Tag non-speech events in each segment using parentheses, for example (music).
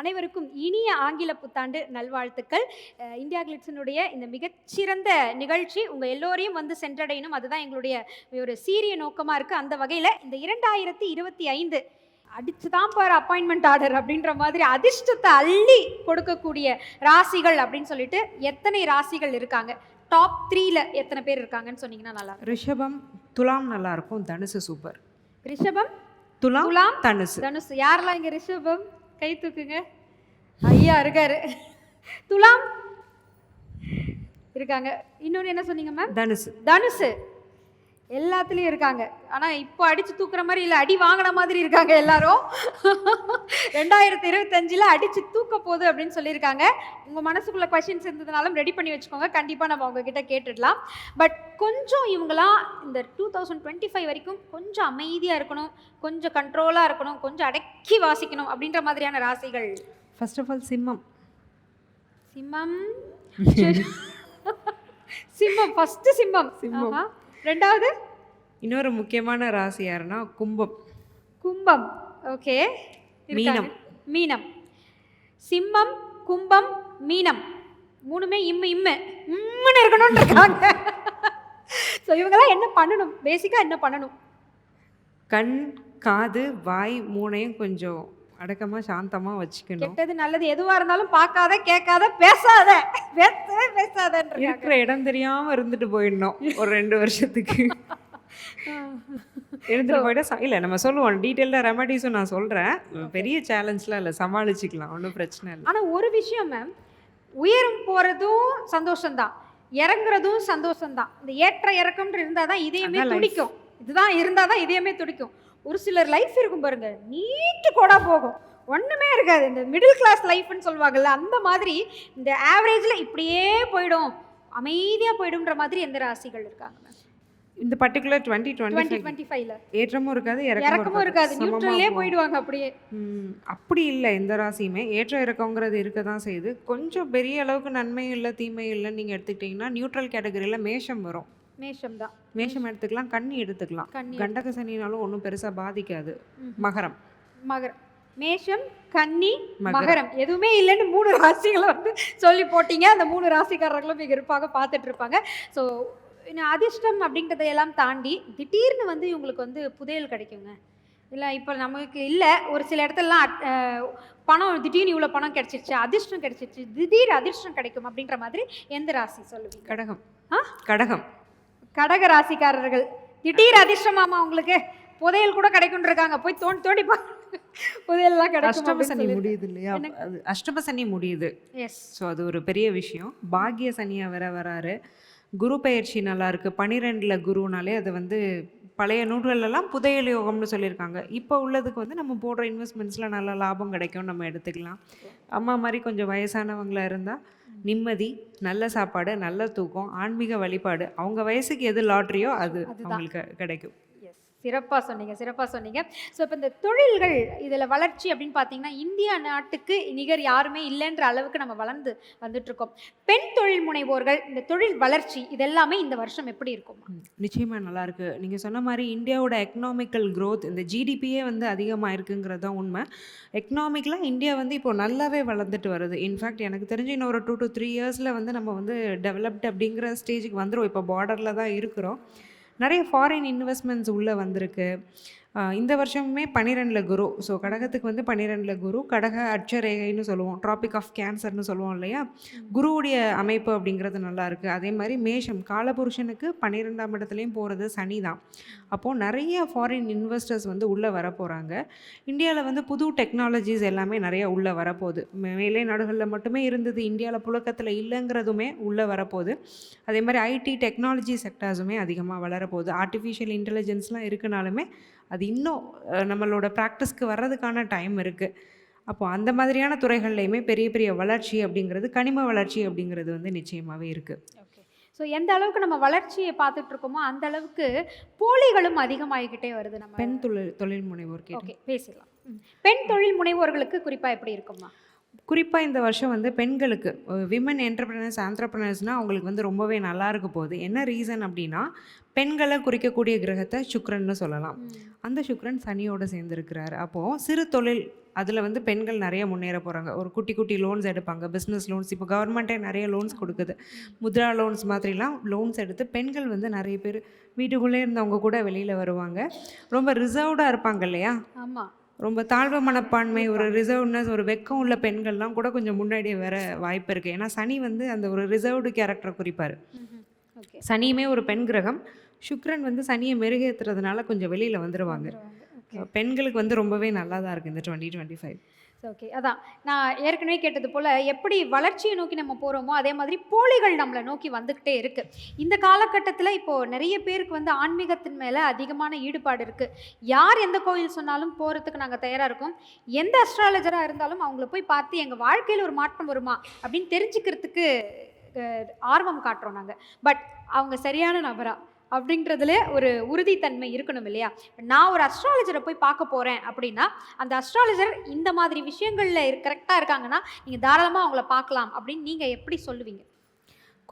அனைவருக்கும் இனிய ஆங்கில புத்தாண்டு நல்வாழ்த்துக்கள். இந்தியா கிளிட்ஸினுடைய இந்த மிகச்சிறந்த நிகழ்ச்சி உங்கள் எல்லோரையும் வந்து சென்றடையணும். அதுதான் எங்களுடைய ஒரு சீரிய நோக்கமாக இருக்குது அந்த வகையில் இந்த இரண்டாயிரத்தி இருபத்தி ஐந்து அடிச்சு தான் பாரு அப்பாயின்மெண்ட் ஆர்டர் அப்படின்ற மாதிரி அதிர்ஷ்டத்தை அள்ளி கொடுக்கக்கூடிய ராசிகள் அப்படின்னு சொல்லிட்டு எத்தனை ராசிகள் இருக்காங்க? டாப் த்ரீல எத்தனை பேர் இருக்காங்கன்னு சொன்னீங்கன்னா நல்லா. ரிஷபம் துலாம் நல்லா இருக்கும் தனுசு சூப்பர் ரிஷபம் துலாம் துலாம் தனுசு. தனுசு. யாரெல்லாம் இங்க ரிஷபம்? கை தூக்குங்க. ஐயா இருக்காரு. துலாம். இருக்காங்க. இன்னொன்னு என்ன சொன்னீங்க மேம் தனுசு. தனுசு. எல்லாத்துலேயும் இருக்காங்க. ஆனால் இப்போ அடித்து தூக்குற மாதிரி இல்லை அடி வாங்கின மாதிரி இருக்காங்க எல்லாரும். ரெண்டாயிரத்தி இருபத்தஞ்சில் அடித்து தூக்க போகுது அப்படின்னு சொல்லியிருக்காங்க. உங்கள் மனசுக்குள்ள கொஷின்ஸ் இருந்ததுனாலும் ரெடி பண்ணி வச்சுக்கோங்க. கண்டிப்பாக நம்ம உங்ககிட்ட கேட்டுடலாம். பட் கொஞ்சம் இவங்களாம் இந்த டூ தௌசண்ட் டுவெண்ட்டி ஃபைவ் வரைக்கும் கொஞ்சம் அமைதியாக இருக்கணும் கொஞ்சம் கண்ட்ரோலாக இருக்கணும் கொஞ்சம் அடக்கி வாசிக்கணும் அப்படின்ற மாதிரியான ராசிகள். ஃபர்ஸ்ட் ஆஃப் ஆல் சிம்மம். சிம்மம்? சிம்மம். ஃபஸ்ட்டு சிம்மம். சிம்மம். ரெண்டாவது? இன்னொரு முக்கியமான ராசி யாருன்னா கும்பம். கும்பம். ஓகே. மீனம். மீனம். சிம்மம் கும்பம் மீனம். மூணுமே இம்மு இம்மு. இம்முன்னு இருக்கணும்னு இருக்காங்க. ஸோ இவங்கெல்லாம் என்ன பண்ணணும்? பேசிக்காக என்ன பண்ணணும்? கண் காது வாய் மூணையும் கொஞ்சம் அடக்கமா சாந்தமா வச்சுக்கணும். கெட்டது நல்லது எதுவாக இருந்தாலும் பார்க்காத கேட்காத பேசாத. பேசவே பேசாதன்றாங்க. இருக்கிற இடம் தெரியாம இருந்துட்டு போயிடணும் ஒரு ரெண்டு வருஷத்துக்கு. (laughs) இருந்துட்டு போயிட்டா இல்ல நம்ம சொல்லுவோம் டீட்டெயில்டாக ரெமடிஸும் நான் சொல்றேன். பெரிய சேலஞ்ச்லாம் இல்லை சமாளிச்சுக்கலாம் ஒன்றும் பிரச்சனை இல்லை. ஆனால் ஒரு விஷயம் மேம் உயரம் போகிறதும் சந்தோஷம்தான் இறங்குறதும் சந்தோஷம்தான். இந்த ஏற்ற இறக்கம்ன்ற இருந்தால் தான் இதயமே. துடிக்கும். இதுதான் இருந்தால் தான் இதயமே துடிக்கும். ஒரு சிலர் லைஃப் இருக்கும் பாருங்க நீட்டு கோடா போகும். ஒன்றுமே இருக்காது. இந்த மிடில் கிளாஸ் லைஃப்னு சொல்லுவாங்கல்ல அந்த மாதிரி இந்த ஆவரேஜில் இப்படியே போயிடும். அமைதியாக போயிடும்ன்ற மாதிரி எந்த ராசிகள் இருக்காங்க இந்த பர்டிகுலர் டுவெண்ட்டி டுவெண்ட்டி டுவெண்ட்டி ஃபைவ்ல ஏற்றமும் இருக்காது இறக்கமும் இருக்காது. போகும். போயிடுவாங்க அப்படியே. அப்படி இல்லை எந்த ராசியுமே. ஏற்ற இறக்கங்கிறது இருக்க தான் செய்யுது. கொஞ்சம் பெரிய அளவுக்கு நன்மையும் இல்லை தீமையும் இல்லைன்னு நீங்கள் எடுத்துக்கிட்டிங்கன்னா நியூட்ரல் கேட்டகரியில் மேஷம் வரும். மேஷம் தான் மேஷம் எடுத்துக்கலாம். கன்னி எடுத்துக்கலாம். கண்டக சனினாலும் ஒன்றும் பெருசாக பாதிக்காது. மகரம். மகரம். மேஷம் கன்னி மகரம். எதுவுமே இல்லைன்னு மூணு ராசிகளை வந்து சொல்லி போட்டீங்க. அந்த மூணு ராசிக்காரர்களும் மிக இருப்பாக பார்த்துட்டு இருப்பாங்க. ஸோ அதிர்ஷ்டம் அப்படின்றதையெல்லாம் தாண்டி திடீர்னு வந்து இவங்களுக்கு வந்து புதையல் கிடைக்குங்க. இல்லை இப்போ நமக்கு இல்லை. ஒரு சில இடத்துலலாம் பணம் திடீர்னு இவ்வளோ பணம் கிடைச்சிருச்சு அதிர்ஷ்டம் கிடைச்சிருச்சு திடீர் அதிர்ஷ்டம் கிடைக்கும் அப்படின்ற மாதிரி எந்த ராசி சொல்லுவீங்க? கடகம். ஆ? கடகம். கடக ராசிக்காரர்கள். திடீர் அதிர்ஷ்டமாமா உங்களுக்கு. புதையல் கூட கிடைக்கும் இருக்காங்க போய் தோண்டி தோண்டி பா புதையல்லாம் கிடைக்கும் அஷ்டம சனி முடியுது இல்லையா? அஷ்டம சனி முடியுது. எஸ் ஸோ அது ஒரு பெரிய விஷயம். பாக்கிய சனியா வேற வராரு. குரு பயிற்சி நல்லா இருக்கு பனிரெண்டுல குருனாலே அது வந்து பழைய நூல்களெல்லாம் புதையல் யோகம்னு சொல்லியிருக்காங்க இப்போ உள்ளதுக்கு வந்து நம்ம போடுற இன்வெஸ்ட்மெண்ட்ஸில் நல்ல லாபம் கிடைக்கும் நம்ம எடுத்துக்கலாம். அம்மா மாதிரி கொஞ்சம் வயசானவங்களா இருந்தால் நிம்மதி நல்ல சாப்பாடு நல்ல தூக்கம் ஆன்மீக வழிபாடு. அவங்க வயசுக்கு எது லாட்ரியோ அது. அவங்களுக்கு கிடைக்கும். சிறப்பாக சொன்னீங்க சிறப்பாக சொன்னீங்க. ஸோ இப்போ இந்த தொழில்கள் இதில் வளர்ச்சி அப்படின்னு பார்த்தீங்கன்னா இந்தியா நாட்டுக்கு நிகர் யாருமே இல்லைன்ற அளவுக்கு நம்ம வளர்ந்து வந்துட்ருக்கோம் பெண் தொழில் முனைவோர்கள் இந்த தொழில் வளர்ச்சி இதெல்லாமே இந்த வருஷம் எப்படி இருக்கும்? நிச்சயமாக நல்லாயிருக்கு நீங்கள் சொன்ன மாதிரி இந்தியாவோட எக்கனாமிக்கல் க்ரோத் இந்த ஜிடிபியே வந்து அதிகமாக இருக்குங்கிறது தான் உண்மை. எக்கனாமிக்கலாக இந்தியா வந்து இப்போ நல்லாவே வளர்ந்துட்டு வருது. இன்ஃபேக்ட் எனக்கு தெரிஞ்சு இன்னும் ஒரு டூ டு த்ரீ இயர்ஸில் வந்து நம்ம வந்து டெவலப்டு அப்படிங்கிற ஸ்டேஜுக்கு வந்துடும் இப்போ பார்டரில் தான் இருக்கிறோம். நிறைய ஃபாரின் இன்வெஸ்ட்மெண்ட்ஸ் உள்ளே வந்திருக்கு. இந்த வருஷமுமே பன்னிரெண்டில் குரு. ஸோ கடகத்துக்கு வந்து பன்னிரெண்டில் குரு. கடக அட்சரேகைன்னு சொல்லுவோம். ட்ராபிக் ஆஃப் கேன்சர்னு சொல்லுவோம் இல்லையா? குருவுடைய அமைப்பு அப்படிங்கிறது நல்லா இருக்கு. அதே மாதிரி மேஷம் காலபுருஷனுக்கு பன்னிரெண்டாம் இடத்துலையும் போகிறது சனி தான். அப்போது நிறைய ஃபாரின் இன்வெஸ்டர்ஸ் வந்து உள்ளே வர போகிறாங்க இந்தியாவில் வந்து புது டெக்னாலஜிஸ் எல்லாமே நிறைய உள்ளே வரப்போகுது. மேலை நாடுகளில் மட்டுமே இருந்தது. இந்தியாவில் புழக்கத்தில் இல்லைங்கிறதுமே உள்ளே வரப்போகுது. அதே மாதிரி ஐடி டெக்னாலஜி செக்டார்ஸுமே அதிகமாக வளரப்போகுது. ஆர்டிஃபிஷியல் இன்டெலிஜென்ஸ்லாம் இருக்குனாலுமே அது இன்னும் நம்மளோட ப்ராக்டிஸ்க்கு வர்றதுக்கான டைம் இருக்குது அப்போ அந்த மாதிரியான துறைகள்லையுமே பெரிய பெரிய வளர்ச்சி அப்படிங்கிறது கனிம வளர்ச்சி அப்படிங்கிறது வந்து நிச்சயமாகவே இருக்குது ஓகே ஸோ எந்த அளவுக்கு நம்ம வளர்ச்சியை பார்த்துட்டு இருக்கோமோ அந்த அளவுக்கு போலிகளும் அதிகமாகிக்கிட்டே வருது நம்ம பெண் தொழில் தொழில் முனைவோர் ஓகே பேசிடலாம். ம். பெண் தொழில் முனைவோர்களுக்கு குறிப்பாக எப்படி இருக்குமா குறிப்பாக இந்த வருஷம் வந்து பெண்களுக்கு விமன் என்டர்பிரினர்ஸ் ஆண்டர்பிரினர்ஸ்னால் அவங்களுக்கு வந்து ரொம்பவே நல்லா இருக்க போகுது. என்ன ரீசன் அப்படின்னா பெண்களை குறிக்கக்கூடிய கிரகத்தை சுக்கிரன்னு சொல்லலாம். அந்த சுக்கிரன் சனியோட சேர்ந்துருக்கிறாரு. அப்போது சிறு தொழில் அதில் வந்து பெண்கள் நிறைய முன்னேற போகிறாங்க ஒரு குட்டி குட்டி லோன்ஸ் எடுப்பாங்க. பிஸ்னஸ் லோன்ஸ் இப்போ கவர்மெண்ட்டே நிறைய லோன்ஸ் கொடுக்குது. முத்ரா லோன்ஸ் மாதிரிலாம் லோன்ஸ் எடுத்து பெண்கள் வந்து நிறைய பேர் வீட்டுக்குள்ளே இருந்தவங்க கூட வெளியில் வருவாங்க. ரொம்ப ரிசர்வ்டாக இருப்பாங்க இல்லையா? ஆமா. ரொம்ப தாழ்வு மனப்பான்மை ஒரு ரிசர்வ்னஸ் ஒரு வெக்கம் உள்ள பெண்கள்லாம் கூட கொஞ்சம் முன்னாடி வர வாய்ப்பு இருக்குது ஏன்னா சனி வந்து அந்த ஒரு ரிசர்வ்டு கேரக்டரை குறிப்பார். சனியுமே ஒரு பெண் கிரகம். சுக்கிரன் வந்து சனியை மெருகேற்றுறதுனால கொஞ்சம் வெளியில் வந்துடுவாங்க பெண்களுக்கு வந்து ரொம்பவே நல்லா தான் இருக்குது இந்த டுவெண்ட்டி டுவெண்ட்டி ஃபைவ். ஓகே அதான் நான் ஏற்கனவே கேட்டது போல் எப்படி வளர்ச்சியை நோக்கி நம்ம போகிறோமோ அதே மாதிரி போலிகள் நம்மளை நோக்கி வந்துக்கிட்டே இருக்குது இந்த காலகட்டத்தில் இப்போது நிறைய பேருக்கு வந்து ஆன்மீகத்தின் மேலே அதிகமான ஈடுபாடு இருக்குது யார் எந்த கோயில் சொன்னாலும் போகிறதுக்கு நாங்கள் தயாராக இருக்கோம். எந்த அஸ்ட்ராலஜராக இருந்தாலும் அவங்கள போய் பார்த்து எங்கள் வாழ்க்கையில் ஒரு மாற்றம் வருமா அப்படின்னு தெரிஞ்சுக்கிறதுக்கு ஆர்வம் காட்டுறோம் நாங்கள் பட் அவங்க சரியான நபராக அப்படின்றதுல ஒரு உறுதித்தன்மை இருக்கணும் இல்லையா? நான் ஒரு அஸ்ட்ராலஜரை போய் பார்க்க போகிறேன் அப்படின்னா அந்த அஸ்ட்ராலஜர் இந்த மாதிரி விஷயங்களில் கரெக்டாக இருக்காங்கன்னா நீங்கள் தாராளமாக அவங்கள பார்க்கலாம் அப்படின்னு நீங்கள் எப்படி சொல்லுவீங்க?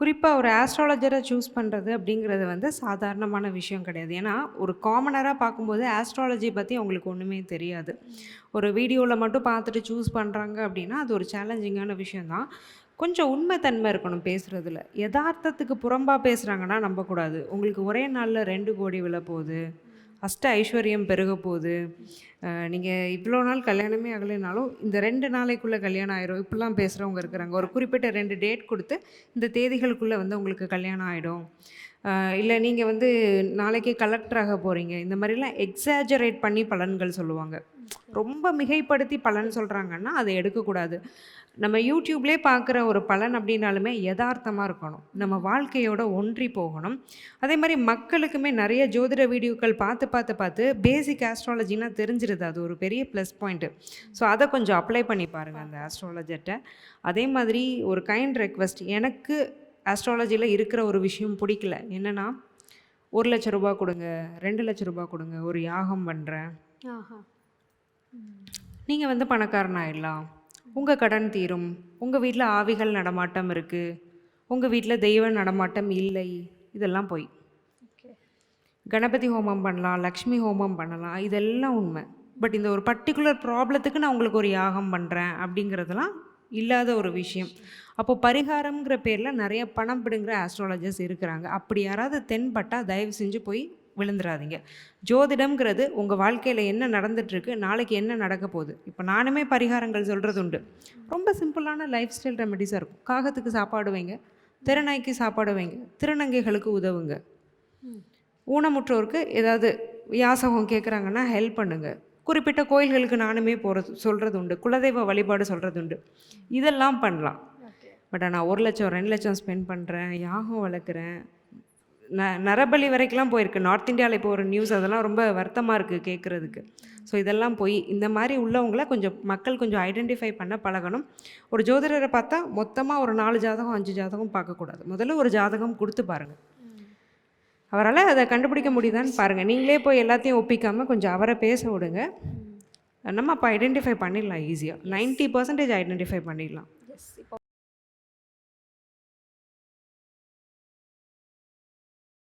குறிப்பாக ஒரு ஆஸ்ட்ராலஜரை சூஸ் பண்ணுறது அப்படிங்கிறது வந்து சாதாரணமான விஷயம் கிடையாது. ஏன்னா ஒரு காமனராக பார்க்கும்போது ஆஸ்ட்ராலஜி பற்றி அவங்களுக்கு ஒன்றுமே தெரியாது. ஒரு வீடியோவில் மட்டும் பார்த்துட்டு சூஸ் பண்ணுறாங்க அப்படின்னா அது ஒரு சேலஞ்சிங்கான விஷயந்தான் கொஞ்சம் உண்மைத்தன்மை இருக்கணும் பேசுகிறதுல யதார்த்தத்துக்கு புறம்பாக பேசுகிறாங்கன்னா நம்பக்கூடாது. உங்களுக்கு ஒரே நாளில் ரெண்டு கோடி விழ போகுது. அஷ்ட ஐஸ்வர்யம் பெருக போகுது. நீங்கள் இவ்வளோ நாள் கல்யாணமே ஆகலைனாலும் இந்த ரெண்டு நாளைக்குள்ளே கல்யாணம் ஆயிரும். இப்படிலாம் பேசுகிறவங்க இருக்கிறாங்க. ஒரு குறிப்பிட்ட ரெண்டு டேட் கொடுத்து இந்த தேதிகளுக்குள்ளே வந்து உங்களுக்கு கல்யாணம் ஆகிடும் இல்லை நீங்கள் வந்து நாளைக்கே கலெக்டர் ஆக போகிறீங்க இந்த மாதிரிலாம் எக்ஸாஜரேட் பண்ணி பலன்கள் சொல்லுவாங்க. ரொம்ப மிகைப்படுத்தி பலன் சொல்கிறாங்கன்னா அதை எடுக்கக்கூடாது. நம்ம யூடியூப்லேயே பார்க்குற ஒரு பலன் அப்படின்னாலுமே யதார்த்தமாக இருக்கணும். நம்ம வாழ்க்கையோட ஒன்றி போகணும். அதே மாதிரி மக்களுக்குமே நிறைய ஜோதிட வீடியோக்கள் பார்த்து பார்த்து பார்த்து பேசிக் ஆஸ்ட்ராலஜினா தெரிஞ்சிருது. அது ஒரு பெரிய ப்ளஸ் பாயிண்ட்டு ஸோ அதை கொஞ்சம் அப்ளை பண்ணி பாருங்கள் அந்த ஆஸ்ட்ராலஜர்கிட்ட அதே மாதிரி ஒரு கைண்ட் ரெக்வெஸ்ட் எனக்கு ஆஸ்ட்ராலஜியில் இருக்கிற ஒரு விஷயம் பிடிக்கல. என்னென்னா ஒரு லட்ச ரூபா கொடுங்க ரெண்டு லட்ச ரூபா கொடுங்க ஒரு யாகம் பண்ணுறேன் ஆஹா. நீங்கள் வந்து பணக்காரன் ஆயிடலாம் உங்கள் கடன் தீரும். உங்கள் வீட்டில் ஆவிகள் நடமாட்டம் இருக்குது உங்கள் வீட்டில் தெய்வ நடமாட்டம் இல்லை. இதெல்லாம் போய். கணபதி ஹோமம் பண்ணலாம் லக்ஷ்மி ஹோமம் பண்ணலாம் இதெல்லாம் உண்மை. பட் இந்த ஒரு பர்டிகுலர் ப்ராப்ளத்துக்கு நான் உங்களுக்கு ஒரு யாகம் பண்ணுறேன் அப்படிங்கிறதெல்லாம் இல்லாத ஒரு விஷயம். அப்போ பரிகாரம்ங்கிற பேரில் நிறைய பணம் பிடுங்குற ஆஸ்ட்ராலஜர்ஸ் இருக்கிறாங்க. அப்படி யாராவது தென்பட்டால் தயவு செஞ்சு போய் விழுந்துடாதீங்க ஜோதிடம்ங்கிறது உங்கள் வாழ்க்கையில் என்ன நடந்துட்டுருக்கு நாளைக்கு என்ன நடக்க போகுது. இப்போ நானுமே பரிகாரங்கள் சொல்கிறது உண்டு. ரொம்ப சிம்பிளான லைஃப் ஸ்டைல் ரெமெடிஸாக இருக்கும். காகத்துக்கு சாப்பாடு வைங்க திறநாய்க்கு சாப்பாடு வைங்க திருநங்கைகளுக்கு உதவுங்க. ஊனமுற்றோருக்கு ஏதாவது யாசகம் கேட்குறாங்கன்னா ஹெல்ப் பண்ணுங்கள் குறிப்பிட்ட கோயில்களுக்கு நானுமே போகிறது சொல்கிறது உண்டு குலதெய்வ வழிபாடு சொல்கிறது உண்டு இதெல்லாம் பண்ணலாம். பட் நான் ஒரு லட்சம் ரெண்டு லட்சம் ஸ்பெண்ட் பண்ணுறேன் யாகம் வளர்க்குறேன். ந நரபலி வரைக்கும்லாம் போயிருக்கு. நார்த் இந்தியாவில் இப்போ ஒரு நியூஸ் அதெல்லாம் ரொம்ப வருத்தமாக இருக்குது கேட்குறதுக்கு ஸோ இதெல்லாம் போய் இந்த மாதிரி உள்ளவங்கள கொஞ்சம் மக்கள் கொஞ்சம் ஐடென்டிஃபை பண்ண பழகணும். ஒரு ஜோதிடரை பார்த்தா மொத்தமாக ஒரு நாலு ஜாதகம் அஞ்சு ஜாதகம் பார்க்கக்கூடாது. முதல்ல ஒரு ஜாதகம் கொடுத்து பாருங்கள் அவரால் அதை கண்டுபிடிக்க முடியுதான்னு பாருங்கள் நீங்களே போய் எல்லாத்தையும் ஒப்பிக்காமல் கொஞ்சம் அவரை பேச விடுங்க. நம்ம அப்போ ஐடென்டிஃபை பண்ணிடலாம் ஈஸியாக 90% பர்சன்டேஜ் ஐடென்டிஃபை பண்ணிடலாம்.